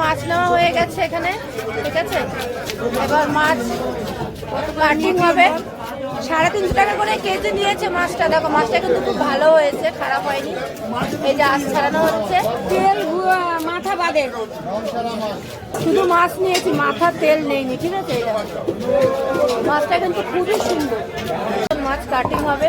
মাছ নেওয়া হয়ে গেছে এখানে ঠিক আছে? এবার মাছ কাটিং হবে। সাড়ে তিনশো টাকা করে কেজি নিয়েছে মাছটা। দেখো মাছটা কিন্তু খুব ভালো হয়েছে খারাপ হয়নি। এই যে আজ ছাড়ানো হচ্ছে। তেল মাথা বাদে। শুধু মাছ নিয়েছি মাথা তেল নেইনি ঠিক আছে? মাছটা কিন্তু খুবই সুন্দর। মাছ কাটিং হবে।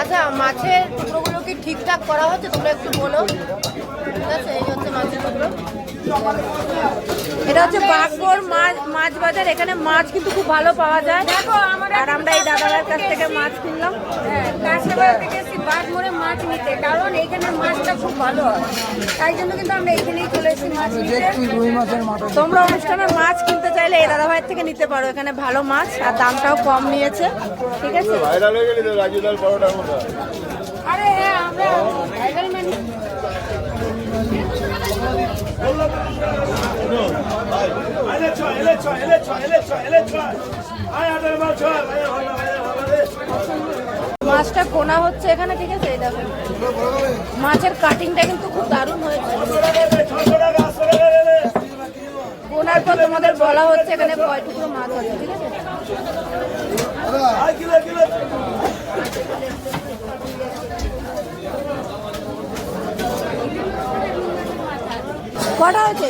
আচ্ছা মাছের টুকরোগুলো কি ঠিকঠাক করা হচ্ছে? তোমরা একটু বলো। ঠিক আছে এই হচ্ছে মাছের টুকরো। এটা হচ্ছে বাগবর মাছ মাছ বাজার। এখানে মাছ কিন্তু খুব ভালো পাওয়া যায়। দেখো আমরা আর আমরা এই দাদার কাছ থেকে মাছ কিনলাম। হ্যাঁ, কাশিবাড়া থেকে এসেছি মাছ নিতে। কারণ এখানে মাছটা খুব ভালো হয়। তাই জন্য কিন্তু আমরা এখানেই চলে এসেছি মাছ নিতে। তোমরা অনুষ্ঠানে মাছ থেকে নিতে পারো। এখানে ভালো মাছ আর দামটাও কম নিয়েছে। ঠিক আছে? হয়ে আরে হ্যাঁ আমরা ভাইরাল মানে। মাছটা কোনা হচ্ছে এখানে ঠিক আছে? মাছের কাটিংটা কিন্তু খুব দারুণ হয়েছে। তোমাদের বলা হচ্ছে এখানে কয় টুকরো মাছ আছে ঠিক আছে। কটা হয়েছে